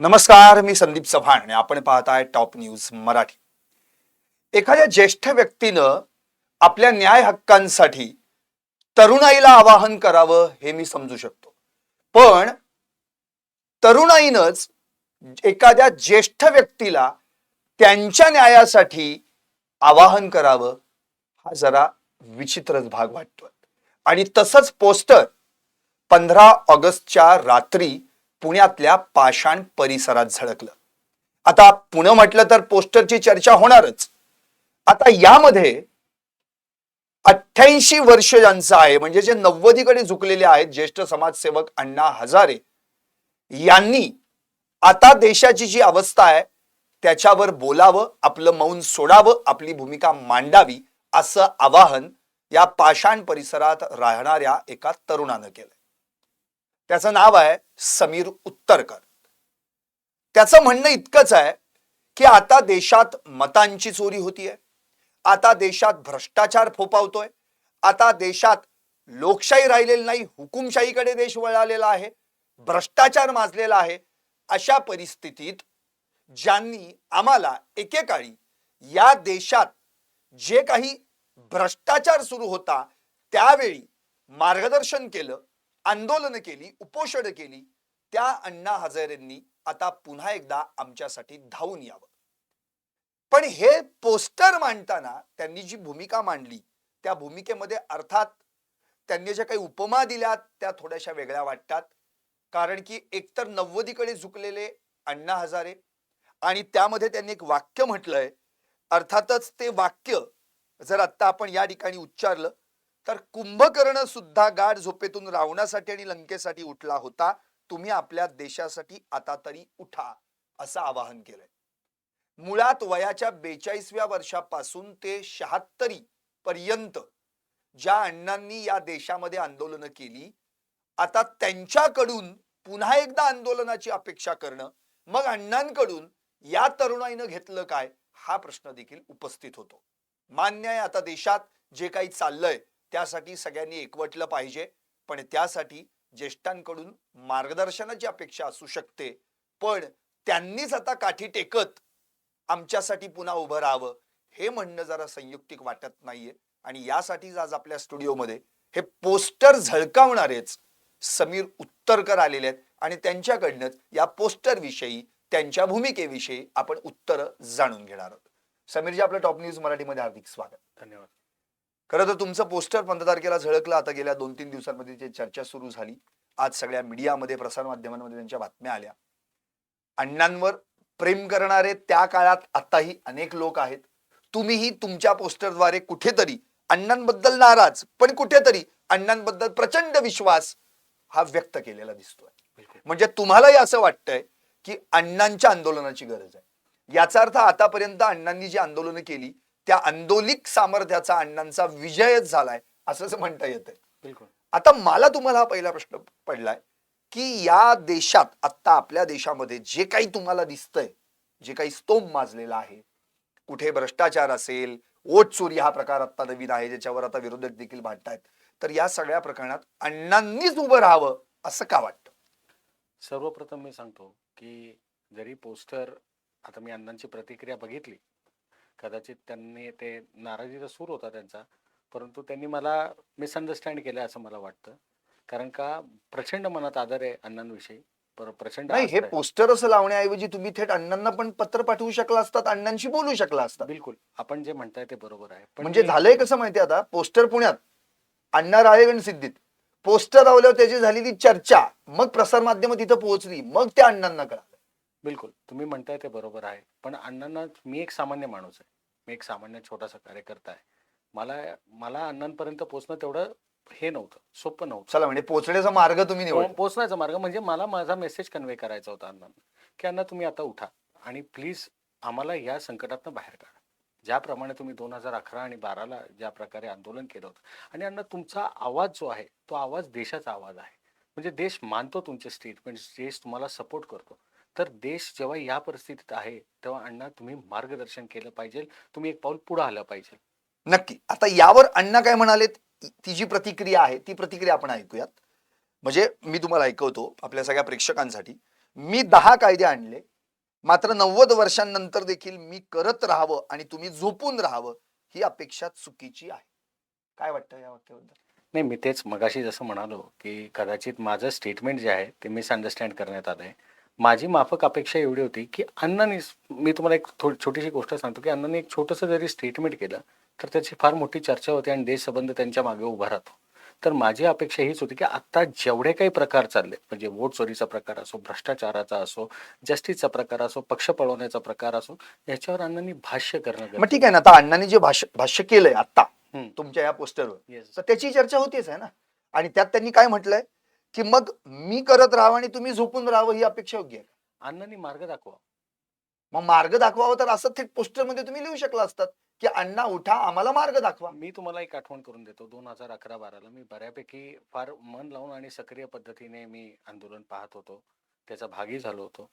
नमस्कार मी संदीप चव्हाण आणि आपण पाहताय टॉप न्यूज मराठी. एखाद्या ज्येष्ठ व्यक्तीनं आपल्या न्याय हक्कांसाठी तरुणाईला आवाहन करावं हे मी समजू शकतो. पण तरुणाईनंच एखाद्या ज्येष्ठ व्यक्तीला त्यांच्या न्यायासाठी आवाहन करावं हा जरा विचित्रच भाग वाटतो आणि तसंच पोस्टर पंधरा ऑगस्टच्या रात्री पुण्यातल्या पाषाण परिसरात झळकलं. आता पुणे म्हटलं तर पोस्टरची चर्चा होणारच. आता यामध्ये अठ्ठ्याऐंशी वर्ष ज्यांचं आहे म्हणजे जे नव्वदीकडे झुकलेले आहेत ज्येष्ठ समाजसेवक अण्णा हजारे यांनी आता देशाची जी अवस्था आहे त्याच्यावर बोलावं आपलं मौन सोडावं आपली भूमिका मांडावी असं आवाहन या पाषाण परिसरात राहणाऱ्या एका तरुणानं केलंय. त्याचं नाव आहे समीर उत्तरकर. त्याचं म्हणणं इतकंच आहे की आता देशात मतांची चोरी होतीये. आता देशात भ्रष्टाचार फोपावतोय आता देशात लोकशाही राहिलेली नाही हुकुमशाहीकडे देश वळालेला आहे भ्रष्टाचार माजलेला आहे. अशा परिस्थितीत ज्यांनी आम्हाला एकेकाळी या देशात जे काही भ्रष्टाचार सुरू होता त्यावेळी मार्गदर्शन केलं आंदोलन केली उपोषण केली त्या अण्णा हजारेंनी आता पुन्हा एकदा आमच्यासाठी धावून यावं. पण हे पोस्टर मांडताना त्यांनी जी भूमिका मांडली त्या भूमिकेमध्ये अर्थात त्यांनी ज्या काही उपमा दिल्या त्या थोड्याशा वेगळ्या वाटतात. कारण की एकतर नव्वदीकडे झुकलेले अण्णा हजारे आणि त्यामध्ये त्यांनी एक वाक्य म्हटलंय. अर्थातच ते वाक्य जर आत्ता आपण या ठिकाणी उच्चारलं तर कुंभकर्ण सुद्धा गाढ झोपेतून रावणासाठी आणि लंकेसाठी उठला होता. तुम्ही आपल्या देशासाठी आता तरी उठा असं आवाहन केलंय. मुळात वयाच्या बेचाळीसव्या वर्षापासून ते शहात्तरी पर्यंत ज्या अण्णांनी या देशामध्ये आंदोलनं केली आता त्यांच्याकडून पुन्हा एकदा आंदोलनाची अपेक्षा करणं मग अण्णांकडून या तरुणाईनं घेतलं काय हा प्रश्न देखील उपस्थित होतो. मान्य आहे आता देशात जे काही चाललंय त्यासाठी सगळ्यांनी एकवटलं पाहिजे. पण त्यासाठी ज्येष्ठांकडून मार्गदर्शनाची अपेक्षा असू शकते. पण त्यांनीच आता काठी टेकत आमच्यासाठी पुन्हा उभं राहावं हे म्हणणं जरा संयुक्तिक वाटत नाहीये. आणि यासाठीच आज आपल्या स्टुडिओमध्ये हे पोस्टर झळकावणारेच समीर उत्तरकर आलेले आहेत. आणि त्यांच्याकडनंच या पोस्टर विषयी त्यांच्या भूमिकेविषयी आपण उत्तर जाणून घेणार आहोत. समीरजी आपल्या टॉप न्यूज मराठीमध्ये हार्दिक स्वागत. धन्यवाद. खरं तर तुमचं पोस्टर पंधरा तारखेला झळकलं. आता गेल्या दोन तीन दिवसांमध्ये जी चर्चा सुरू झाली आज सगळ्या मीडियामध्ये प्रसारमाध्यमांमध्ये त्यांच्या बातम्या आल्या. अण्णांवर प्रेम करणारे त्या काळात आताही अनेक लोक आहेत. तुम्हीही तुमच्या पोस्टरद्वारे कुठेतरी अण्णांबद्दल नाराज पण कुठेतरी अण्णांबद्दल प्रचंड विश्वास हा व्यक्त केलेला दिसतोय. म्हणजे तुम्हालाही असं वाटतंय की अण्णांच्या आंदोलनाची गरज आहे. याचा अर्थ आतापर्यंत अण्णांनी जी आंदोलनं केली त्या आंदोलिक सामर्थ्याचा अण्णांचा विजयच झालाय असंच म्हणता येतंय. बिलकुल. आता मला तुम्हाला हा पहिला प्रश्न पडलाय की या देशात आत्ता आपल्या देशामध्ये जे काही तुम्हाला दिसतंय जे काही स्तोम माजलेला आहे कुठे भ्रष्टाचार असेल वोट चोरी हा प्रकार आता नवीन आहे ज्याच्यावर आता विरोधक देखील भांडतायत तर या सगळ्या प्रकरणात अण्णांनीच उभं राहावं असं का वाटतं? सर्वप्रथम मी सांगतो की जरी पोस्टर आता मी अण्णांची प्रतिक्रिया बघितली कदाचित त्यांनी ते नाराजीचा सूर होता त्यांचा परंतु त्यांनी मला मिसअंडरस्टँड केलं असं मला वाटतं. कारण का प्रचंड मनात आदर आहे अण्णांविषयी पर- प्रचंड नाही हे आहे. पोस्टर असं लावण्याऐवजी तुम्ही थेट अण्णांना पण पत्र पाठवू शकला असतात अण्णांशी बोलू शकला असतात. बिलकुल आपण जे म्हणताय ते बरोबर आहे. पण म्हणजे मी- झालंय कसं माहितीये आता? पोस्टर पुण्यात अण्णा राळेगण सिद्धीत पोस्टर लावल्यावर त्याची झालेली चर्चा मग प्रसार माध्यम तिथं पोहोचली मग त्या अण्णांना कळालं. बिलकुल तुम्ही म्हणताय ते बरोबर आहे. पण अण्णांना मी एक सामान्य माणूस आहे. मी एक सामान्य छोटासा कार्यकर्ता आहे. मला मला अण्णांपर्यंत पोहोचणं तेवढं हे नव्हतं सोपं नव्हतं. चला म्हणजे पोहोचण्याचा मार्ग तुम्ही निवड पो- पोहोचण्याचा मार्ग म्हणजे मला माझा मेसेज कन्वे करायचा होता अण्णांना की अण्णा तुम्ही आता उठा आणि प्लीज आम्हाला या संकटातनं बाहेर काढा. ज्याप्रमाणे तुम्ही दोन हजार अकरा आणि बाराला ज्या प्रकारे आंदोलन केलं होतं. आणि अण्णा तुमचा आवाज जो आहे तो आवाज देशाचा आवाज आहे. म्हणजे देश मानतो तुमचे स्टेटमेंट देश तुम्हाला सपोर्ट करतो. तर देश जेव्हा या परिस्थितीत आहे तेव्हा अण्णा तुम्ही मार्गदर्शन केलं पाहिजे. तुम्ही एक पाऊल पुढे आलं पाहिजे. नक्की. आता यावर अण्णा काय म्हणालेत? ती जी प्रतिक्रिया आहे ती प्रतिक्रिया आपण ऐकूयात. म्हणजे मी तुम्हाला ऐकवतो आपल्या सगळ्या प्रेक्षकांसाठी. मी दहा कायदे आणले. मात्र नव्वद वर्षांनंतर देखील मी करत राहावं आणि तुम्ही झोपून राहावं ही अपेक्षा चुकीची आहे. काय वाटतं या वाक्याबद्दल? नाही मी तेच मगाशी जसं म्हणालो की कदाचित माझं स्टेटमेंट जे आहे ते मिसअंडरस्टँड करण्यात आलं आहे माझी माफक अपेक्षा एवढी होती की अण्णांनी मी तुम्हाला एक थोडी छोटीशी गोष्ट सांगतो की अण्णांनी एक छोटंसं जरी स्टेटमेंट केलं तर त्याची फार मोठी चर्चा होते आणि देशसंबंध त्यांच्या मागे उभा राहतो तर माझी अपेक्षा हीच होती की आत्ता जेवढे काही प्रकार चालले म्हणजे वोट चोरीचा प्रकार असो भ्रष्टाचाराचा असो जस्टिसचा प्रकार असो पक्ष पळवण्याचा प्रकार असो याच्यावर अण्णांनी भाष्य करणं मग ठीक आहे ना आता अण्णांनी जे भाष्य भाष्य केलंय आता हम्म. तुमच्या या पोस्टरवर. तर त्याची चर्चा होतीच आहे ना आणि त्यात त्यांनी काय म्हटलंय की मग मी करत राहावं आणि तुम्ही झोपून राहावं ही अपेक्षा योग्य आहे अण्णांनी मार्ग दाखवा. मग मार्ग दाखवावा तर असं थेट पोस्टरमध्ये तुम्ही लिहू शकला असतात की अण्णा उठा आम्हाला मार्ग दाखवा. मी तुम्हाला एक आठवण करून देतो. दोन हजार अकरा बाराला मी बऱ्यापैकी फार मन लावून आणि सक्रिय पद्धतीने मी आंदोलन पाहत होतो. त्याचा भागी झालो होतो.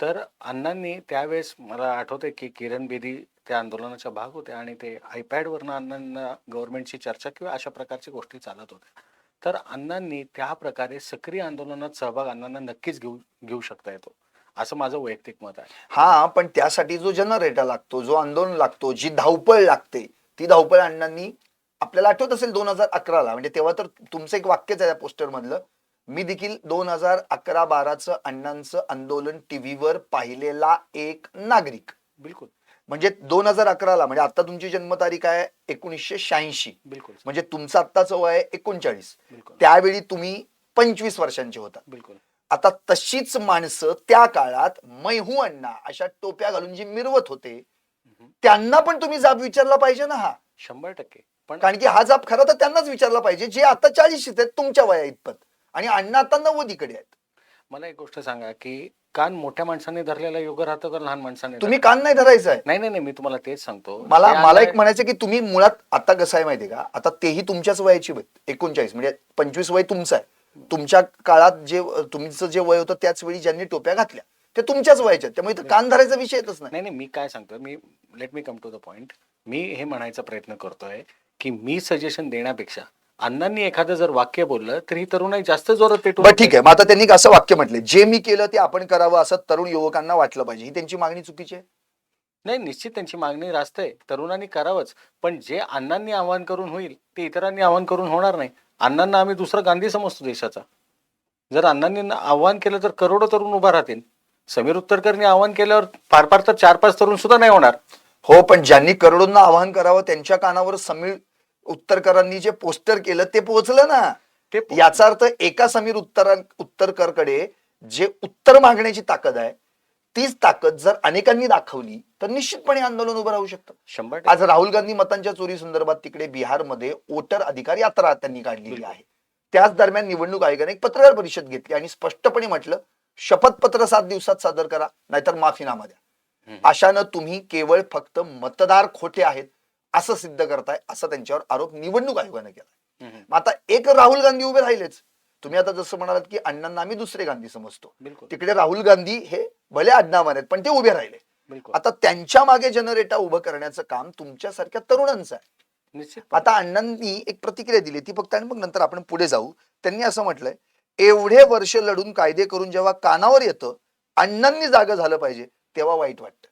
तर अण्णांनी त्यावेळेस मला आठवतंय की किरण बेदी त्या आंदोलनाचा भाग होते आणि ते आयपॅडवरनं अण्णांना गव्हर्नमेंटची चर्चा किंवा अशा प्रकारच्या गोष्टी चालत होत्या. तर अण्णांनी त्या प्रकारे सक्रिय आंदोलनात सहभाग अण्णांना नक्कीच घेऊ घेऊ शकता येतो. असं माझं वैयक्तिक मत आहे. हा पण त्यासाठी जो जनरेटर लागतो जो आंदोलन लागतो जी धावपळ लागते ती धावपळ अण्णांनी आपल्याला आठवत असेल दोन हजार अकराला म्हणजे तेव्हा तर तुमचं एक वाक्यच आहे पोस्टर मधलं मी देखील दोन हजार अकरा बाराचं अण्णांचं आंदोलन टीव्हीवर पाहिलेला एक नागरिक. बिलकुल. म्हणजे दोन हजार अकराला म्हणजे आता तुमची जन्मतारीख आहे एकोणीसशे शहाऐंशी. बिलकुल म्हणजे तुमचं आत्ताचं वय आहे एकोणचाळीस. त्यावेळी तुम्ही पंचवीस वर्षांचे होता. बिलकुल. आता तशीच माणसं त्या काळात मैहू अण्णा अशा टोप्या घालून जी मिरवत होते. त्यांना पण तुम्ही जाब विचारला पाहिजे ना हा. शंभर टक्के. पण कारण की हा जाब खरा तर त्यांनाच विचारला पाहिजे जे आता चाळीस आहेत तुमच्या वया इतपत आणि अण्णा आता नव्वदीकडे आहेत. मला एक गोष्ट सांगा की कान मोठ्या माणसाने धरलेला योग्य राहतो का लहान माणसाने तुम्ही कान नाही धरायचं आहे? नाही नाही नाही मी तुम्हाला तेच सांगतो. मला मला एक म्हणायचं की तुम्ही मुळात आता कसं आहे माहितीये का? आता तेही तुमच्याच वयाची वय एकोणचाळीस म्हणजे पंचवीस वय तुमचं आहे. तुमच्या काळात जे तुमचं जे वय होतं त्याच वेळी ज्यांनी टोप्या घातल्या ते तुमच्याच वयाच्या आहेत. त्यामुळे इथं कान धरायचा विषय येतच नाही. नाही नाही मी काय सांगतो मी let me come to the point मी हे म्हणायचा प्रयत्न करतोय की मी सजेशन देण्यापेक्षा अण्णांनी एखादं जर वाक्य बोललं तर ही तरुणाई जास्त जोरात बरं ठीक आहे. मग आता त्यांनी असं वाक्य म्हटले जे मी केलं ते आपण करावं असं तरुण युवकांना वाटलं पाहिजे. ही त्यांची मागणी चुकीची आहे? नाही निश्चित त्यांची मागणी रास्त आहे. तरुणांनी करावंच. पण जे अण्णांनी आवाहन करून होईल ते इतरांनी आवाहन करून होणार नाही. अण्णांना आम्ही दुसरा गांधी समजतो देशाचा. जर अण्णांनी आवाहन केलं तर करोडो तरुण उभा राहतील. समीर उत्तरकरनी आवाहन केल्यावर फार फार तर चार पाच तरुण सुद्धा नाही होणार. हो पण ज्यांनी करोडोंना आवाहन करावं त्यांच्या कानावर समीर उत्तरकरांनी जे पोस्टर केलं ते पोहोचलं ना ते याचा अर्थ एका समीर उत्तर उत्तरकरकडे जे उत्तर मागण्याची ताकद आहे तीच ताकद जर अनेकांनी दाखवली तर निश्चितपणे आंदोलन उभं राहू शकतं शंभर आज राहुल गांधी मतांच्या चोरी संदर्भात तिकडे बिहारमध्ये वोटर अधिकार यात्रा त्यांनी काढलेली. आहे त्याच दरम्यान निवडणूक आयोगाने एक पत्रकार परिषद घेतली आणि स्पष्टपणे म्हटलं शपथपत्र सात दिवसात सादर करा नाहीतर माफीनामा द्या. अशानं तुम्ही केवळ फक्त मतदार खोटे आहेत असं सिद्ध करताय असा त्यांच्यावर आरोप निवडणूक आयोगाने केला. मग आता एक राहुल गांधी उभे राहिलेच. तुम्ही आता जसं म्हणालात की अण्णांना आम्ही दुसरे गांधी समजतो. तिकडे राहुल गांधी हे भले आडनावान आहेत पण ते उभे राहिले. आता त्यांच्या मागे जनरेटा उभं करण्याचं काम तुमच्यासारख्या तरुणांचं आहे. आता अण्णांनी एक प्रतिक्रिया दिली ती फक्त आणि मग नंतर आपण पुढे जाऊ. त्यांनी असं म्हटलंय एवढे वर्ष लढून कायदे करून जेव्हा कानावर येतं अण्णांनी जागा झालं पाहिजे तेव्हा वाईट वाटतं.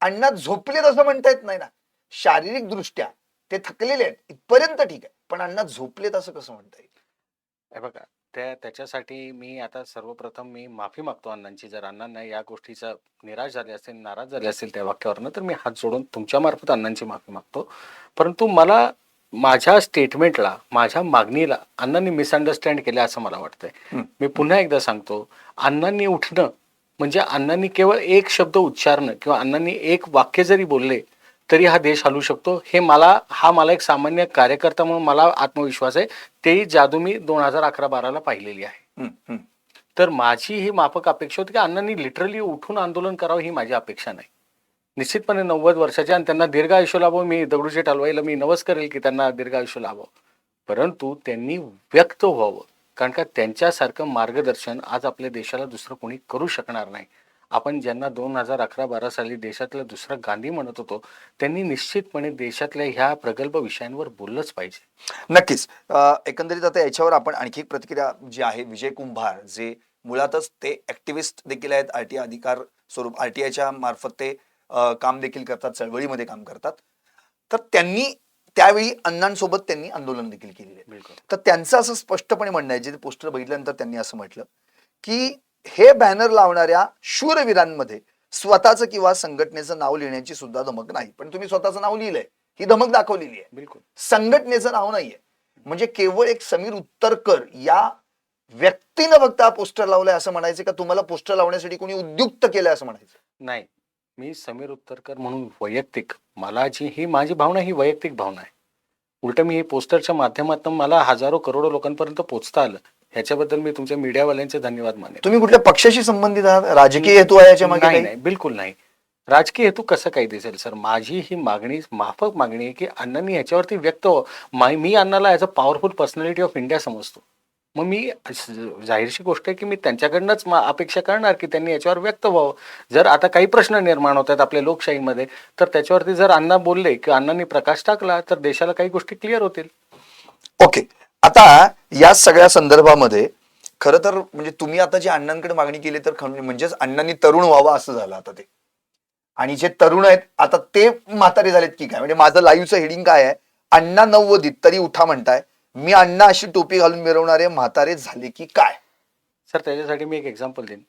अण्णा झोपलेत असं म्हणता येत नाही ना. शारीरिक दृष्ट्या ते थकलेले आहेत इथपर्यंत ठीक आहे. पण अण्णा झोपलेत असं कसं म्हणता येईल? हे बघा त्या त्याच्यासाठी मी आता सर्वप्रथम मी माफी मागतो अण्णांची. जर अण्णांना या गोष्टीचा निराश झाले असेल नाराज झाले असेल त्या वाक्यावरनं तर मी हात जोडून तुमच्या मार्फत अण्णांची माफी मागतो. परंतु मला माझ्या स्टेटमेंटला माझ्या मागणीला अण्णांनी मिसअंडरस्टँड केले असं मला वाटतंय. मी पुन्हा एकदा सांगतो अण्णांनी उठणं म्हणजे अण्णांनी केवळ एक शब्द उच्चारणं किंवा अण्णांनी एक वाक्य जरी बोलले तरी हा देश हलू शकतो. हे मला हा मला एक सामान्य कार्यकर्ता म्हणून मला आत्मविश्वास आहे. तेही जादू मी दोन हजार अकरा बाराला पाहिलेली आहे. तर माझी ही माफक अपेक्षा होती की अण्णांनी लिटरली उठून आंदोलन करावं ही माझी अपेक्षा नाही. निश्चितपणे नव्वद वर्षाचे आणि त्यांना दीर्घ आयुष्य लाभो मी दगडूशेठ हलवाईला मी नवस करेल की त्यांना दीर्घ आयुष्य लाभो परंतु त्यांनी व्यक्त व्हावं. कारण का त्यांच्यासारखं मार्गदर्शन आज आपल्या देशाला दुसरं कोणी करू शकणार नाही. आपण ज्यांना दोन हजार अकरा बारा साली देशातला दुसरा गांधी म्हणत होतो त्यांनी निश्चितपणे देशातल्या ह्या प्रगल्भ विषयांवर बोललंच पाहिजे. नक्कीच. एकंदरीत आता याच्यावर आपण आणखी एक प्रतिक्रिया जी आहे विजय कुंभार जे मुळातच ते ऍक्टिव्हिस्ट देखील आहेत आरटीआय अधिकार स्वरूप आरटीआयच्या मार्फत ते काम देखील करतात चळवळीमध्ये काम करतात. तर त्यांनी त्यावेळी अण्णांसोबत त्यांनी आंदोलन देखील केलेले तर त्यांचं असं स्पष्टपणे म्हणणं आहे जे पोस्टर बघितल्यानंतर त्यांनी असं म्हटलं की हे बॅनर लावणाऱ्या शूरवीरांमध्ये स्वतःचं किंवा संघटनेचं नाव लिहिण्याची सुद्धा धमक नाही. पण तुम्ही स्वतःचं नाव लिहिलंय. ही धमक दाखवलेली आहे. बिलकुल. संघटनेचं नाव नाहीये. म्हणजे केवळ एक समीर उत्तरकर या व्यक्तीनं फक्त हा पोस्टर लावलाय असं म्हणायचं का तुम्हाला पोस्टर लावण्यासाठी कोणी उद्युक्त केलंय असं म्हणायचं? नाही. मी समीर उत्तरकर म्हणून वैयक्तिक मला जी ही माझी भावना ही वैयक्तिक भावना आहे. उलट मी हे पोस्टरच्या माध्यमातून मला हजारो करोडो लोकांपर्यंत पोहोचता आलं. ह्याच्याबद्दल मी तुमच्या मीडियावाल्यांचे धन्यवाद मानेन तुम्ही कुठल्या पक्षाशी संबंधित आहात? राजकीय हेतू आहे याच्या मागे नाही बिलकुल नाही. राजकीय हेतू कसं काही दिसेल? सर माझी ही मागणी माफक मागणी आहे की अण्णांनी ह्याच्यावरती व्यक्त हो मा- अण्णाला as a powerful personality of India समजतो. मग मी जाहीरशी गोष्ट आहे की मी त्यांच्याकडनंच अपेक्षा करणार की त्यांनी याच्यावर व्यक्त व्हावं. जर आता काही प्रश्न निर्माण होत आहेत आपल्या लोकशाहीमध्ये तर त्याच्यावरती जर अण्णा बोलले की अण्णांनी प्रकाश टाकला तर देशाला काही गोष्टी क्लिअर होतील. ओके आता या सगळ्या संदर्भामध्ये खरं तर म्हणजे तुम्ही आता जे अण्णांकडे मागणी केली तर म्हणजेच अण्णांनी तरुण व्हावं असं झालं आता ते. आणि जे तरुण आहेत आता ते म्हातारे झालेत की काय? म्हणजे माझं लाईव्हचं हेडिंग काय आहे? अण्णा नव्वदीत तरी उठा म्हणताय. मी अण्णा अशी टोपी घालून मिरवणारे म्हातारे झाले की काय? सर त्याच्यासाठी मी एक एक्झाम्पल देईन.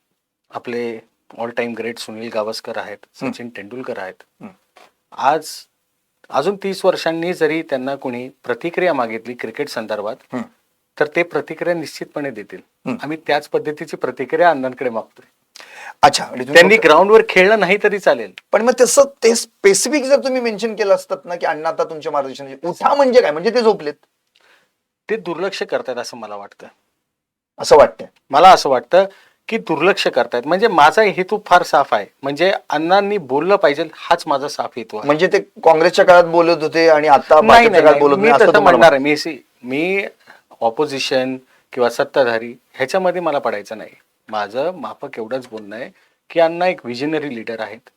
आपले all time great Sunil Gavaskar आहेत. सचिन तेंडुलकर आहेत. आज अजून तीस वर्षांनी जरी त्यांना कोणी प्रतिक्रिया मागितली क्रिकेट संदर्भात. तर ते प्रतिक्रिया निश्चितपणे देतील. आम्ही त्याच पद्धतीची प्रतिक्रिया अण्णांकडे मागतोय. अच्छा त्यांनी ग्राउंडवर खेळलं नाही तरी चालेल. पण मग तसं ते स्पेसिफिक जर तुम्ही मेन्शन केलं असतात ना की अण्णा आता तुमच्या मार्गदर्शन उठा म्हणजे काय? म्हणजे ते झोपलेत. ते दुर्लक्ष करतायत असं मला वाटतं. असं वाटतंय. मला असं वाटतं की दुर्लक्ष करतायत. म्हणजे माझा हेतू फार साफ आहे. म्हणजे अण्णांनी बोललं पाहिजे हाच माझा साफ हेतू आहे. म्हणजे ते काँग्रेसच्या काळात बोलत होते आणि आता नाही भाजपच्या मी नाही असं तसं तुम्हाला म्हणणार आहे. मी सी- मी ऑपोजिशन किंवा सत्ताधारी ह्याच्यामध्ये मला पडायचं नाही. माझं माफक एवढंच बोलणं आहे की अण्णा एक विजनरी लीडर आहेत.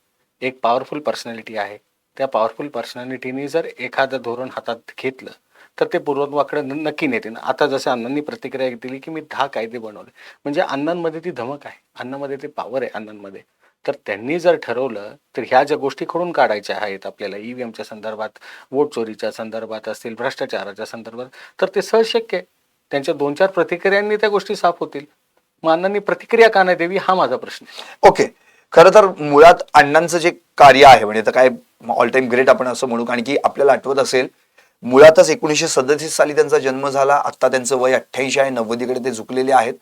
एक पॉवरफुल पर्सनॅलिटी आहे. त्या पॉवरफुल पर्सनॅलिटीने जर एखादं धोरण हातात घेतलं तर ते पूर्वत्वाकडे न- नक्की नेते आता जसं अण्णांनी प्रतिक्रिया दिली की मी दहा कायदे बनवले. म्हणजे अण्णांमध्ये ती धमक आहे. अण्णांमध्ये ते पॉवर आहे अण्णांमध्ये. तर त्यांनी जर ठरवलं तर ह्या ज्या गोष्टी खोडून काढायच्या आहेत आपल्याला ईव्हीएमच्या संदर्भात वोट चोरीच्या संदर्भात असतील भ्रष्टाचाराच्या संदर्भात तर ते सहज शक्य आहे. त्यांच्या दोन चार प्रतिक्रियांनी त्या गोष्टी साफ होतील. मग अण्णांनी प्रतिक्रिया का नाही द्यावी हा माझा प्रश्न आहे. ओके. खरं तर मुळात अण्णांचं जे कार्य आहे म्हणजे तर काय ऑल टाइम ग्रेट आपण असं म्हणू कारण की आपल्याला आठवत असेल मुळातच एकोणीसशे सदतीस साली त्यांचा जन्म झाला. आता त्यांचं वय अठ्ठ्याऐंशी आहे. नव्वदीकडे ते झुकलेले आहेत.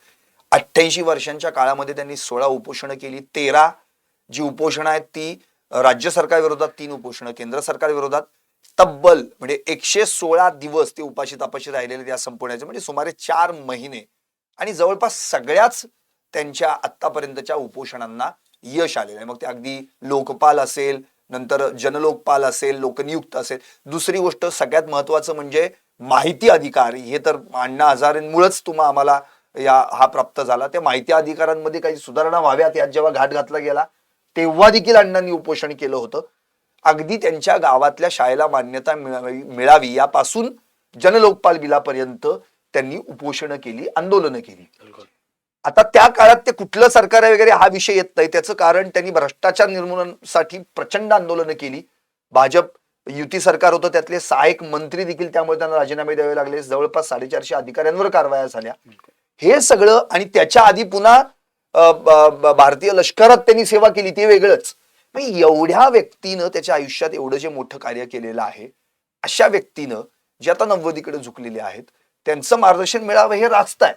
अठ्ठ्याऐंशी वर्षांच्या काळामध्ये त्यांनी सोळा उपोषणं केली. तेरा जी उपोषणं आहेत ती राज्य सरकार विरोधात तीन उपोषणं केंद्र सरकार विरोधात. तब्बल म्हणजे एकशे सोळा दिवस ते उपाशी तापाशी राहिलेले त्या संपवण्याचे म्हणजे सुमारे चार महिने. आणि जवळपास सगळ्याच त्यांच्या आत्तापर्यंतच्या उपोषणांना यश आलेलं आहे. मग ते अगदी लोकपाल असेल नंतर जनलोकपाल असेल लोकनियुक्त असेल दुसरी गोष्ट सगळ्यात महत्वाचं म्हणजे माहिती अधिकार. हे तर अण्णा हजारेंमुळेच तुम्हा आम्हाला या हा प्राप्त झाला. त्या माहिती अधिकारांमध्ये काही सुधारणा व्हाव्यात यात जेव्हा घाट घातला गेला तेव्हा देखील अण्णांनी उपोषण केलं होतं. अगदी त्यांच्या गावातल्या शाळेला मान्यता मिळावी मिळावी यापासून जनलोकपाल बिलापर्यंत त्यांनी उपोषणं केली आंदोलनं केली. आता त्या काळात ते कुठलं सरकार आहे वगैरे हा विषय येत नाही. त्याचं कारण त्यांनी भ्रष्टाचार निर्मूलनासाठी प्रचंड आंदोलनं केली. भाजप युती सरकार होतं त्यातले सहायक मंत्री देखील त्यामुळे त्यांना राजीनामे द्यावे लागले. जवळपास साडेचारशे अधिकाऱ्यांवर कारवाया झाल्या. हे सगळं आणि त्याच्या आधी पुन्हा भारतीय लष्करात त्यांनी सेवा केली ते वेगळंच. एवढ्या व्यक्तीनं त्याच्या आयुष्यात एवढं जे मोठं कार्य केलेलं आहे अशा व्यक्तीनं जे आता नव्वदीकडे झुकलेले आहेत त्यांचं मार्गदर्शन मिळावं हे रास्त आहे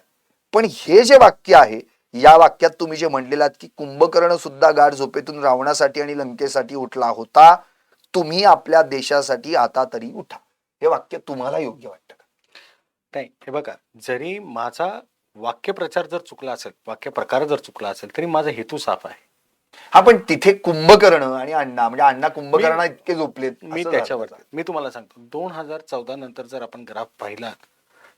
पण हे जे वाक्य आहे या वाक्यात तुम्ही जे म्हणलेलं आहात की कुंभकर्ण सुद्धा गाढ झोपेतून रावणासाठी आणि लंकेसाठी उठला होता तुम्ही आपल्या देशासाठी आता तरी उठा. हे वाक्य तुम्हाला योग्य वाटतं का? नाही हे बघा जरी माझा वाक्यप्रचार जर चुकला असेल वाक्य प्रकार जर चुकला असेल तरी माझा हेतू साफ आहे. हा पण तिथे कुंभकर्ण आणि अण्णा म्हणजे अण्णा कुंभकर्णा इतके झोपलेत मी त्याच्यावर. मी तुम्हाला सांगतो दोन हजार चौदा नंतर जर आपण ग्राफ पाहिला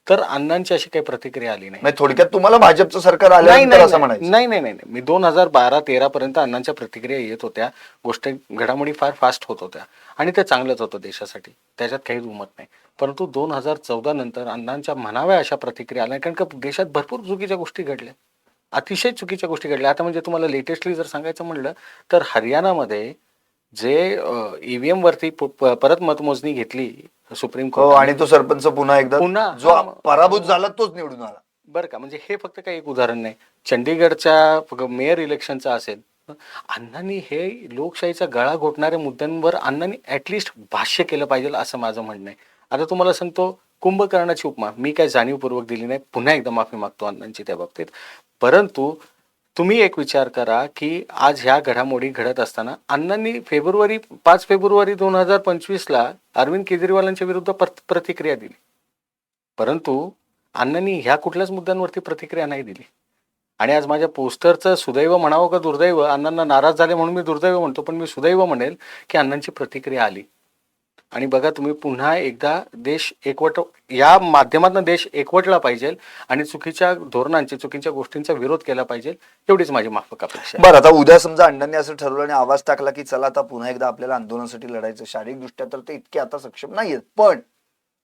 तर अण्णांची अशी काही प्रतिक्रिया आली नाही. थोडक्यात तुम्हाला भाजपचं सरकार नाही आल्यानंतर नाही असं नाही. म्हणायचं. नाही नाही नाही नाही. मी दोन हजार बारा तेरा पर्यंत अण्णांच्या प्रतिक्रिया येत होत्या. गोष्टी घडामोडी फार फास्ट होत होत्या. आणि ते चांगलंच होतं देशासाठी. त्याच्यात काही दुमत नाही. परंतु दोन हजार चौदा नंतर अण्णांच्या म्हणाव्या अशा प्रतिक्रिया आल्या. कारण का देशात भरपूर चुकीच्या गोष्टी घडल्या. अतिशय चुकीच्या गोष्टी घडल्या. आता म्हणजे तुम्हाला लेटेस्टली जर सांगायचं म्हणलं तर हरियाणामध्ये जे ईव्हीएम वरती प- प- परत मतमोजणी घेतली सुप्रीम हो कोर्ट आणि तो सरपंच पुन्हा एकदा पुन्हा, जो. पराभूत झाला तोच निवडून आला. बरं का म्हणजे हे फक्त काही एक उदाहरण नाही. चंडीगडच्या मेयर इलेक्शनचं असेल अण्णांनी हे लोकशाहीचा गळा घोटणाऱ्या मुद्द्यांवर अण्णांनी ऍटलिस्ट भाष्य केलं पाहिजे असं माझं म्हणणं आहे. आता तुम्हाला सांगतो कुंभकर्णाची उपमा मी काय जाणीवपूर्वक दिली नाही पुन्हा एकदा माफी मागतो अण्णांची त्या बाबतीत. परंतु तुम्ही एक विचार करा की आज ह्या घडामोडी घडत असताना अण्णांनी फेब्रुवारी पाच फेब्रुवारी दोन हजार पंचवीसला अरविंद केजरीवालांच्या विरुद्ध प्रत- प्रतिक्रिया दिली. परंतु अण्णांनी ह्या कुठल्याच मुद्द्यांवरती प्रतिक्रिया नाही दिली. आणि आज माझ्या पोस्टरचं सुदैव म्हणावं का दुर्दैव अण्णांना नाराज झाले म्हणून मी दुर्दैव म्हणतो पण मी सुदैव म्हणेल की अण्णांची प्रतिक्रिया आली. आणि बघा तुम्ही पुन्हा एकदा देश एकवट या माध्यमातून देश एकवटला पाहिजे आणि चुकीच्या धोरणांची चुकीच्या गोष्टींचा विरोध केला पाहिजे एवढीच माझी माफक अपेक्षा. बरं आता उद्या समजा अण्णांनी असं ठरवलं आणि आवाज टाकला की चला आता पुन्हा एकदा आपल्याला आंदोलनासाठी लढायचं शारीरिक दृष्ट्या तर ते इतके आता सक्षम नाहीयेत पण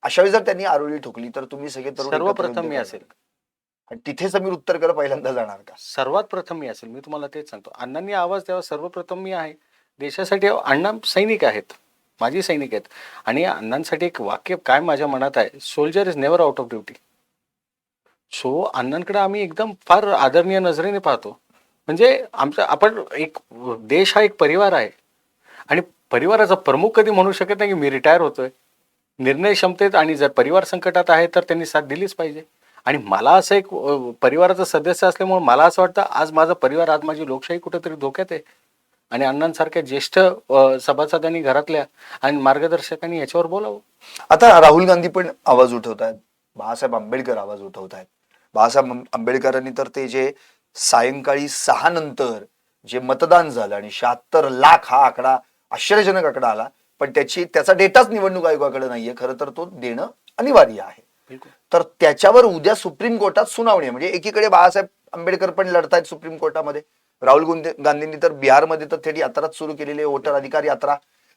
अशा वेळी जर त्यांनी आरोळी ठोकली तर तुम्ही सगळे सर्वप्रथम मी. असेल. आणि तिथे समीर उत्तरकर पहिल्यांदा जाणार का? सर्वात प्रथम मी असेल मी तुम्हाला तेच सांगतो. अण्णांनी आवाज द्यावा सर्वप्रथम मी आहे. देशासाठी अण्णा सैनिक आहेत. माझी सैनिक आहेत. आणि अण्णांसाठी एक वाक्य काय माझ्या मनात आहे? Soldier is never out of duty so अण्णांकडे आम्ही एकदम फार आदरणीय नजरेने पाहतो. म्हणजे आमचा आपण एक देश हा एक परिवार आहे. आणि परिवाराचा प्रमुख कधी म्हणू शकत नाही की मी रिटायर होतोय. निर्णय क्षमतेत आणि जर परिवार संकटात आहे तर त्यांनी साथ दिलीच पाहिजे. आणि मला असं एक परिवाराचा सदस्य असल्यामुळे मला असं वाटतं आज माझा परिवार आज माझी लोकशाही कुठेतरी धोक्यात आहे. आणि अण्णांसारख्या ज्येष्ठ सभासदांनी घरातल्या आणि मार्गदर्शकांनी याच्यावर बोलावं. आता राहुल गांधी पण आवाज उठवत आहेत बाळासाहेब आंबेडकर आवाज उठवत आहेत बाळासाहेब आंब- आंबेडकरांनी तर ते जे सायंकाळी सहा नंतर जे मतदान झालं आणि शहात्तर लाख हा आकडा आश्चर्यजनक आकडा आला पण त्याची त्याचा डेटाच निवडणूक आयोगाकडे नाहीये. खरं तर तो देणं अनिवार्य आहे. तर त्याच्यावर उद्या सुप्रीम कोर्टात सुनावणी म्हणजे एकीकडे बाळासाहेब आंबेडकर पण लढतायत सुप्रीम कोर्टामध्ये राहुल गांधींनी तर बिहारमध्ये तर थेट यात्राच सुरू केलेली आहे वोटर अधिकार यात्रा.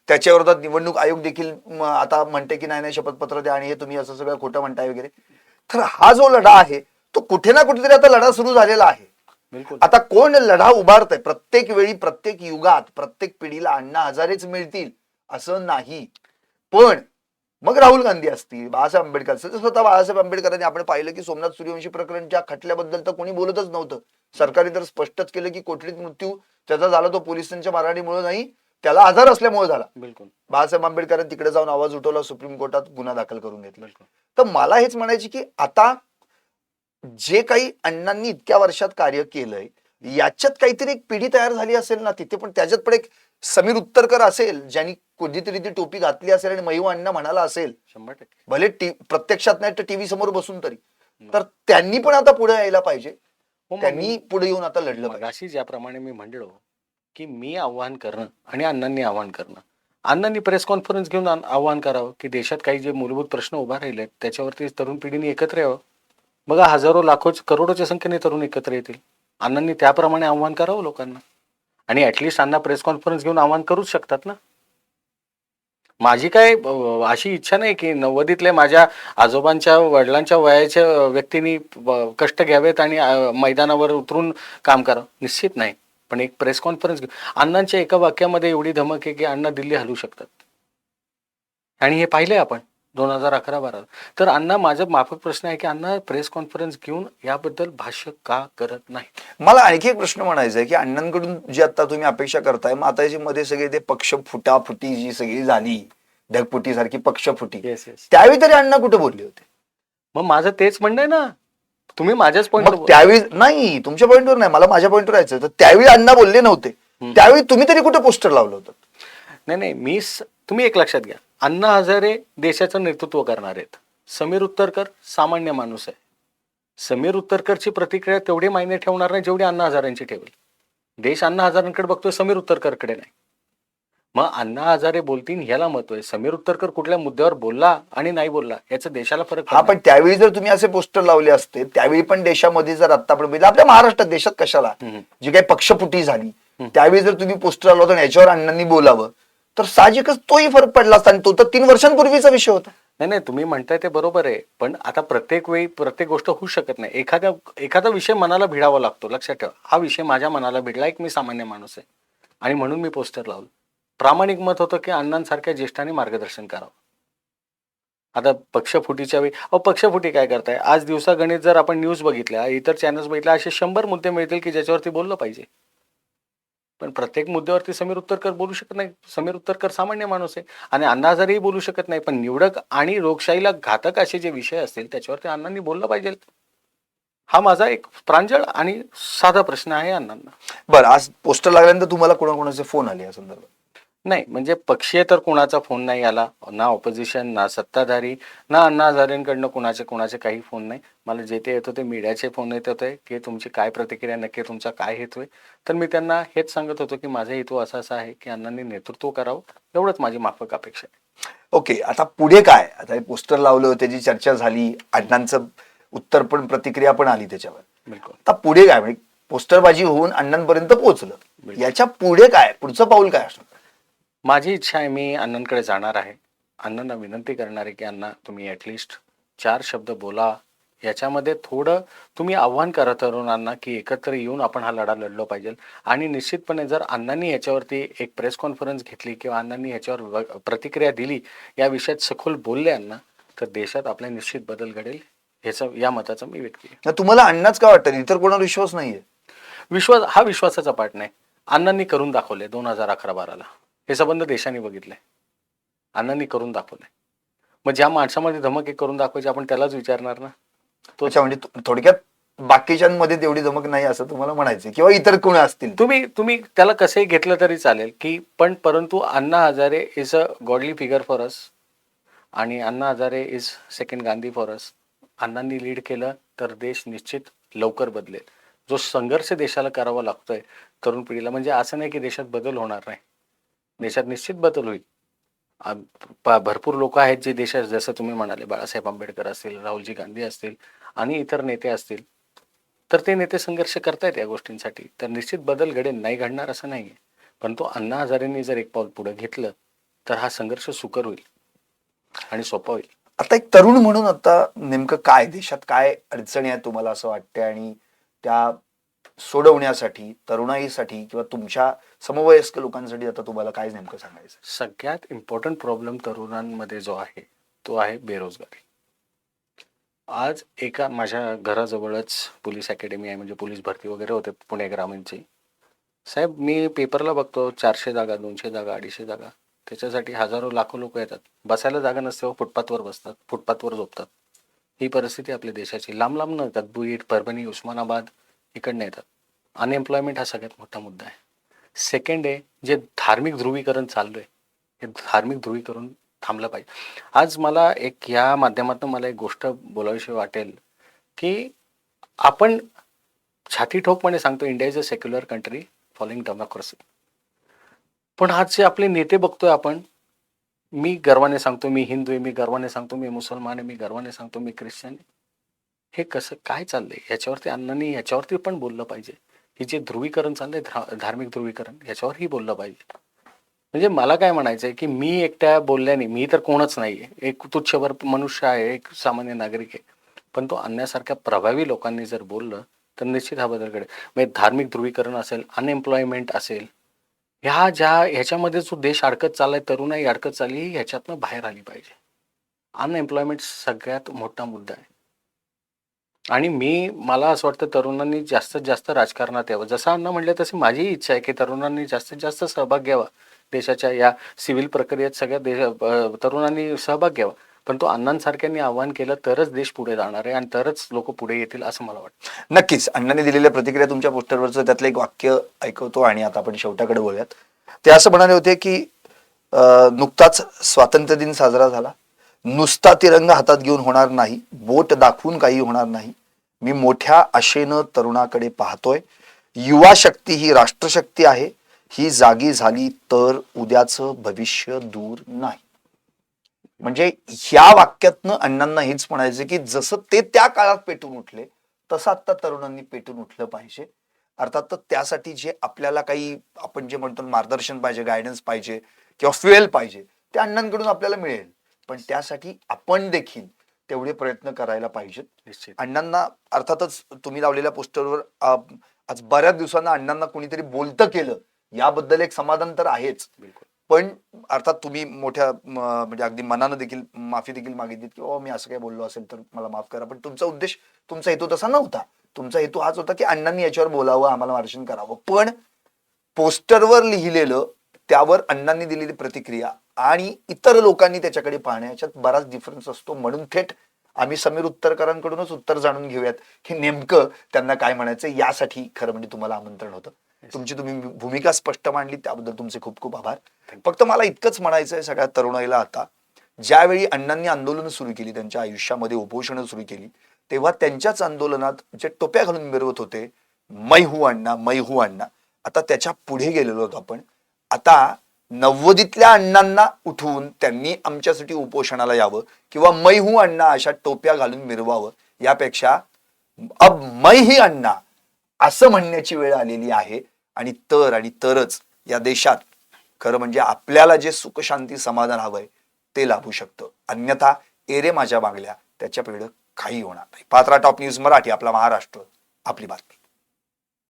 त्याच्या विरोधात निवडणूक आयोग देखील आता म्हणते की नाही नाही शपथपत्र द्या आणि हे तुम्ही असं सगळं खोटं म्हणताय वगैरे. तर हा जो लढा आहे तो कुठे ना कुठेतरी आता लढा सुरू झालेला आहे. बिलकुल. आता कोण लढा उभारतंय? प्रत्येक वेळी प्रत्येक युगात प्रत्येक पिढीला अण्णा हजारेच मिळतील असं नाही. पण मग राहुल गांधी असतील बाळासाहेब आंबेडकर असतील. स्वतः बाळासाहेब आंबेडकरांनी आपण पाहिलं की सोमनाथ सूर्यवंशी प्रकरणच्या खटल्याबद्दल तर कोणी बोलतच नव्हतं. सरकारने तर स्पष्टच केलं की कोठडीत मृत्यू त्याचा झाला तो पोलिसांच्या मारहाणीमुळे नाही त्याला आजार असल्यामुळे झाला. बिलकुल. बाळासाहेब आंबेडकरांनी तिकडे जाऊन आवाज उठवला सुप्रीम कोर्टात गुन्हा दाखल करून घेतला. तर मला हेच म्हणायचे की आता जे काही अण्णांनी इतक्या वर्षात कार्य केलंय याच्यात काहीतरी एक पिढी तयार झाली असेल ना तिथे पण त्याच्यात पण एक समीर उत्तरकर असेल ज्यांनी कधीतरी ती टोपी घातली असेल आणि मयू अण्णा म्हणाला असेल शंभर टक्के. भले टी- प्रत्यक्षात नाही तर टीव्ही समोर बसून तरी. तर त्यांनी पण आता पुढे यायला पाहिजे. हो, मग त्यांनी पुढे येऊन आता लढलं पाहिजे. मगाशी ज्याप्रमाणे मी म्हणलो की मी आव्हान करणं आणि अण्णांनी आव्हान करणं. अण्णांनी प्रेस कॉन्फरन्स घेऊन आन- आव्हान करावं की देशात काही जे मूलभूत प्रश्न उभा राहिले आहेत, त्याच्यावरती तरुण पिढीने एकत्र यावं. बघा हजारो लाखो करोडोच्या संख्येने तरुण एकत्र येतील. अण्णांनी त्याप्रमाणे आव्हान करावं लोकांना. आणि ऍटलिस्ट अण्णा प्रेस कॉन्फरन्स घेऊन आव्हान करूच शकतात ना? माझी काय अशी इच्छा नाही की नव्वदीतल्या माझ्या आजोबांच्या वडिलांच्या वयाच्या व्यक्तींनी कष्ट घ्यावेत आणि मैदानावर उतरून काम करावं. निश्चित नाही. पण एक प्रेस कॉन्फरन्स घेऊ अण्णांच्या एका वाक्यामध्ये एवढी धमक आहे की अण्णा दिल्ली हलवू शकतात. आणि हे पाहिलंय आपण. दोन हजार अकरा बारा. तर अण्णा माझा माफक प्रश्न आहे की अण्णा प्रेस कॉन्फरन्स घेऊन याबद्दल भाष्य का करत नाही? मला आणखी एक प्रश्न म्हणायचा आहे की अण्णांकडून जी आता तुम्ही अपेक्षा करताय मग आता मध्ये सगळे ते पक्ष फुटाफुटी जी सगळी झाली ढगफुटी सारखी पक्षफुटी. येस येस त्यावेळी तरी अण्णा कुठे बोलले होते? मग माझं तेच म्हणणं आहे ना. तुम्ही माझ्याच पॉईंट त्यावेळी नाही तुमच्या पॉईंटवर नाही मला माझ्या पॉईंटवर यायचं तर त्यावेळी अण्णा बोलले नव्हते. त्यावेळी तुम्ही तरी कुठे पोस्टर लावलं होतं? नाही नाही मी तुम्ही एक लक्षात घ्या. अण्णा हजारे देशाचं नेतृत्व करणार आहेत. समीर उत्तरकर सामान्य माणूस आहे. समीर उत्तरकरची प्रतिक्रिया तेवढी मायने ठेवणार नाही जेवढी अण्णा हजारांची ठेवेल. देश अण्णा हजारांकडे बघतोय समीर उत्तरकरकडे नाही. मग अण्णा हजारे बोलतील ह्याला महत्त्व आहे. समीर उत्तरकर कुठल्या मुद्द्यावर बोलला आणि नाही बोलला याचा देशाला फरक हा. पण त्यावेळी जर तुम्ही असे पोस्टर लावले असते त्यावेळी पण देशामध्ये जर आता आपण बघितलं, आपल्या महाराष्ट्रात देशात कशाला. जी काही पक्षफुटी झाली त्यावेळी जर तुम्ही पोस्टर लावलं आणि याच्यावर अण्णांनी बोलावं तर साहजिकच तोही फरक पडला असता आणि तो तर तीन वर्षांपूर्वीचा विषय होता. नाही नाही तुम्ही म्हणताय ते बरोबर आहे. पण आता प्रत्येक वेळी प्रत्येक गोष्ट होऊ शकत नाही. एखाद्या एखादा विषय मनाला भिडावा लागतो लक्षात ठेवा. हा विषय माझ्या मनाला भिडला. एक मी सामान्य माणूस आहे. आणि म्हणून मी पोस्टर लावलं. प्रामाणिक मत होतं की अण्णांसारख्या ज्येष्ठांनी मार्गदर्शन करावं. आता पक्षफुटीच्या वेळी अहो पक्षफुटी काय करताय? आज दिवसागणित जर आपण न्यूज बघितल्या इतर चॅनल्स बघितल्या असे शंभर मुद्दे मिळतील की ज्याच्यावरती बोललं पाहिजे? पण प्रत्येक मुद्द्यावरती समीर उत्तरकर बोलू शकत नाही. समीर उत्तरकर सामान्य माणूस आहे. आणि अण्णा हजारेही बोलू शकत नाही. पण निवडक आणि लोकशाहीला घातक असे जे विषय असतील त्याच्यावरती अण्णांनी बोललं पाहिजे. हा माझा एक प्रांजळ आणि साधा प्रश्न आहे अण्णांना बरं आज पोस्टर लागल्यानंतर तुम्हाला कोणाकोणाचे फोन आले या संदर्भात? नाही म्हणजे पक्षीय तर कोणाचा फोन नाही आला ना ऑपोजिशन ना सत्ताधारी ना अण्णा हजारेंकडनं कोणाचे कोणाचे काही फोन नाही. मला जे ते येत होते मीडियाचे फोन येत होते की तुमची काय प्रतिक्रिया नक्की तुमचा काय हेतू आहे. तर मी त्यांना हेच सांगत होतो की माझा हेतू असा असा आहे की अण्णांनी नेतृत्व करावं. एवढंच माझी माफक अपेक्षा आहे. ओके आता पुढे काय? आता हे पोस्टर लावलं त्याची चर्चा झाली अण्णांचं उत्तर पण प्रतिक्रिया पण आली त्याच्यावर. बिलकुल. आता पुढे काय? म्हणजे पोस्टरबाजी होऊन अण्णांपर्यंत पोहोचलं. याच्यापुढे काय? पुढचं पाऊल काय असणार? माझी इच्छा आहे मी अण्णांकडे जाणार आहे. अण्णांना विनंती करणार आहे की अण्णा तुम्ही ॲटलिस्ट चार शब्द बोला. याच्यामध्ये थोडं तुम्ही आव्हान करा तरुणांना की एकत्र येऊन आपण हा लढा लढलो पाहिजे. आणि निश्चितपणे जर अण्णांनी याच्यावरती एक प्रेस कॉन्फरन्स घेतली किंवा अण्णांनी याच्यावर प्रतिक्रिया दिली या विषयात सखोल बोलले अण्णा तर देशात आपल्या निश्चित बदल घडेल ह्याचं या मताचं मी व्यक्त तुम्हाला अण्णाच काय वाटतं इतर कोणावर विश्वास नाहीये? विश्वास हा विश्वासाचा पाठ नाही. अण्णांनी करून दाखवले दोन हजार अकरा बाराला. हे संबंध देशाने बघितले. अण्णांनी करून दाखवले. मग ज्या माणसामध्ये धमक एक करून दाखवायची आपण त्यालाच विचारणार ना? तो अच्छा म्हणजे थो- थोडक्यात बाकीच्यांमध्ये तेवढी धमक नाही असं तुम्हाला म्हणायचं किंवा इतर कोणी असतील? तुम्ही तुम्ही त्याला कसंही घेतलं तरी चालेल की पण परंतु Anna Hazare is a godly figure for us आणि Anna Hazare is second Gandhi for us अण्णांनी लीड केलं तर देश निश्चित लवकर बदलेल. जो संघर्ष देशाला करावा लागतोय तरुण पिढीला. म्हणजे असं नाही की देशात बदल होणार नाही. देशात निश्चित बदल होईल. प- भरपूर लोक आहेत जे देशात जसं तुम्ही म्हणाले बाळासाहेब आंबेडकर असतील राहुलजी गांधी असतील आणि इतर नेते असतील. तर ते नेते संघर्ष करतायत या गोष्टींसाठी. तर निश्चित बदल घडेल नाही घडणार असं नाही आहे परंतु अण्णा हजारेंनी जर एक पाऊल पुढे घेतलं तर हा संघर्ष सुकर होईल आणि सोपा होईल. आता एक तरुण म्हणून आता नेमकं काय देशात काय अडचणी आहेत तुम्हाला असं वाटते आणि त्या सोडवण्यासाठी तरुणाईसाठी किंवा तुमच्या समवयस्क लोकांसाठी आता तुम्हाला काय नेमकं सांगायचं? सगळ्यात इम्पॉर्टंट प्रॉब्लेम तरुणांमध्ये जो आहे तो आहे बेरोजगारी. आज एका माझ्या घराजवळच पोलीस अकॅडमी आहे म्हणजे पोलीस भरती वगैरे होते पुणे ग्रामीणची. साहेब मी पेपरला बघतो चारशे जागा दोनशे जागा अडीचशे जागा. त्याच्यासाठी हजारो लाखो लोक येतात. बसायला जागा नसते व फुटपाथवर बसतात फुटपाथवर झोपतात. ही परिस्थिती आपल्या देशाची. लांब लांब न येतात. बुईट परभणी उस्मानाबाद इकडनं येतात. अनएम्प्लॉयमेंट हा सगळ्यात मोठा मुद्दा आहे. सेकंड आहे जे धार्मिक ध्रुवीकरण चाललं आहे हे धार्मिक ध्रुवीकरण थांबलं पाहिजे. आज मला एक या माध्यमातून मला एक गोष्ट बोलावीशी वाटेल की आपण छाती ठोकपणे सांगतो India is a secular country following democracy पण आज जे आपले नेते बघतोय आपण मी गर्वाने सांगतो मी हिंदू आहे मी गर्वाने सांगतो मी मुसलमान आहे मी गर्वाने सांगतो मी ख्रिश्चन आहे. हे कसं काय चाललंय? याच्यावरती अण्णांनी याच्यावरती पण बोललं पाहिजे. हे जे ध्रुवीकरण चाललंय धार्मिक ध्रुवीकरण याच्यावरही बोललं पाहिजे. म्हणजे मला काय म्हणायचंय की मी एकट्या बोलल्याने मी तर कोणच नाहीये. एक तुच्छभर मनुष्य आहे एक सामान्य नागरिक आहे. पण तो अन्यासारख्या प्रभावी लोकांनी जर बोललं तर निश्चित हा बदल घडेल. म्हणजे धार्मिक ध्रुवीकरण असेल अनएम्प्लॉयमेंट असेल ह्या ज्या ह्याच्यामध्ये जो देश अडकत चाललाय तरुणाई अडकत चालली ही ह्याच्यातनं बाहेर आली पाहिजे. अनएम्प्लॉयमेंट सगळ्यात मोठा मुद्दा आहे. आणि मी मला असं वाटतं तरुणांनी जास्तीत जास्त राजकारणात यावं. जसं अण्णा म्हणले तशी माझी इच्छा आहे की तरुणांनी जास्तीत जास्त सहभाग घ्यावा. देशाच्या या सिव्हिल प्रक्रियेत सगळ्या देश तरुणांनी सहभाग घ्यावा. पण तो अण्णांसारख्यांनी आव्हान केलं तरच देश पुढे जाणार आहे आणि तरच लोक पुढे येतील असं मला वाटतं. नक्कीच. अण्णांनी दिलेल्या प्रतिक्रिया तुमच्या पोस्टरवरचं त्यातलं एक वाक्य ऐकवतो आणि आता आपण शेवटाकडे बोलूयात ते असं म्हणाले होते की नुकताच स्वातंत्र्य दिन साजरा झाला. नुसता तिरंगा हातात घेऊन होणार नाही बोट दाखवून काही होणार नाही. मी मोठ्या आशेनं तरुणाकडे पाहतोय. युवा शक्ती ही राष्ट्रशक्ती आहे. ही जागी झाली तर उद्याचं भविष्य दूर नाही. म्हणजे ह्या वाक्यातनं अण्णांना हेच म्हणायचं की जसं ते त्या काळात पेटून उठले तसं आता तरुणांनी पेटून उठलं पाहिजे. अर्थात तर त्यासाठी जे आपल्याला काही आपण जे म्हणतो मार्गदर्शन पाहिजे गायडन्स पाहिजे किंवा फ्युएल पाहिजे ते अण्णांकडून आपल्याला मिळेल. पण त्यासाठी आपण देखील तेवढे प्रयत्न करायला पाहिजेत. अण्णांना अर्थातच तुम्ही लावलेल्या पोस्टरवर आज बऱ्याच दिवसांना अण्णांना कोणीतरी बोलतं केलं याबद्दल एक समाधान तर आहेच. पण अर्थात तुम्ही मोठ्या म्हणजे अगदी मनानं देखील माफी देखील मागितली की "ओ, मी असं काही बोललो असेल तर मला माफ करा. पण तुमचा उद्देश तुमचा हेतू तसा नव्हता. तुमचा हेतू हाच होता की अण्णांनी याच्यावर बोलावं आम्हाला मार्गदर्शन करावं. पण पोस्टरवर लिहिलेलं त्यावर अण्णांनी दिलेली प्रतिक्रिया आणि इतर लोकांनी त्याच्याकडे पाहण्याच्यात बराच डिफरन्स असतो. म्हणून थेट आम्ही समीर उत्तरकरांकडूनच उत्तर जाणून घेऊयात. की नेमकं त्यांना काय म्हणायचं यासाठी खरं म्हणजे तुम्हाला आमंत्रण होतं. तुमची तुम्ही भूमिका स्पष्ट मांडली त्याबद्दल तुमचे खूप खूप आभार. फक्त मला इतकंच म्हणायचं आहे सगळ्या तरुणाईला आता. ज्यावेळी अण्णांनी आंदोलन सुरू केली त्यांच्या आयुष्यामध्ये उपोषणं सुरू केली तेव्हा त्यांच्याच आंदोलनात जे टोप्या घालून मिरवत होते मै हू अण्णा मै हू अण्णा. आता त्याच्या पुढे गेलेलो होतो आपण. आता नव्वदीतल्या अण्णांना उठवून त्यांनी आमच्यासाठी उपोषणाला यावं किंवा मै हू अण्णा अशा टोप्या घालून मिरवावं यापेक्षा अब मै ही अण्णा असं म्हणण्याची वेळ आलेली आहे आणि तर आणि तरच या देशात खरं म्हणजे आपल्याला जे सुखशांती समाधान हवंय ते लाभू शकतं. अन्यथा एरे माझ्या मागल्या त्याच्या काही होणार नाही. पात्रा टॉप न्यूज मराठी आपला महाराष्ट्र आपली बातमी.